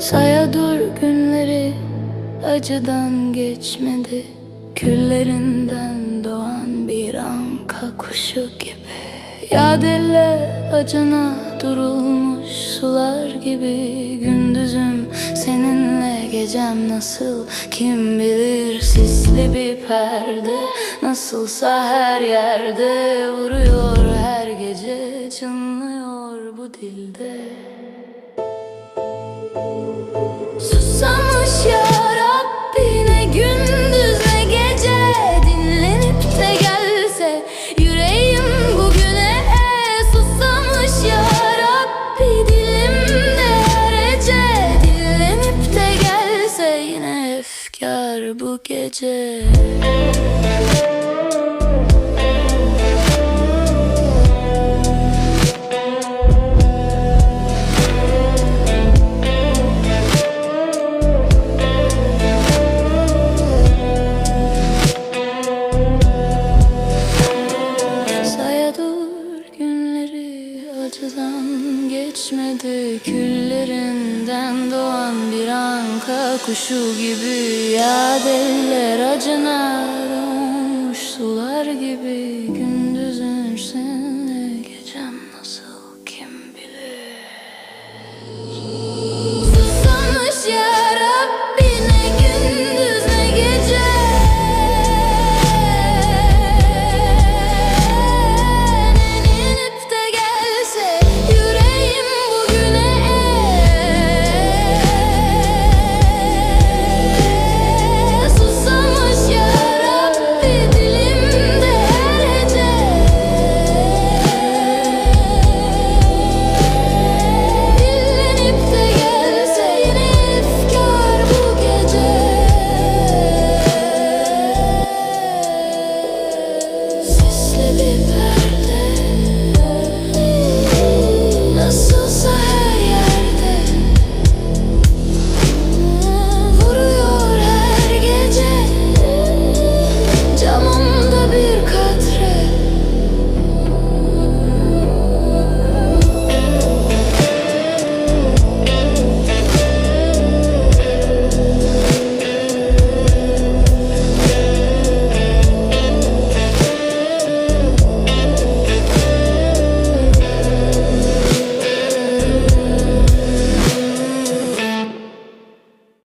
Saya dur günleri acıdan geçmedi. Küllerinden doğan bir anka kuşu gibi. Yad elle acına durulmuş sular gibi. Gündüzüm seninle gecem nasıl? Kim bilir Sisli bir perde. Nasılsa her yerde Vuruyor. Her gece çınlıyor bu dilde Susamış ya ne gündüz ne gece. Dinlenip de gelse yüreğim bugüne. Susamış ya Rabbi dilimde her ece de gelse yine efkar bu gece geçmedi. Küllerinden doğan bir anka kuşu gibi Yad eller acına donmuş sular gibi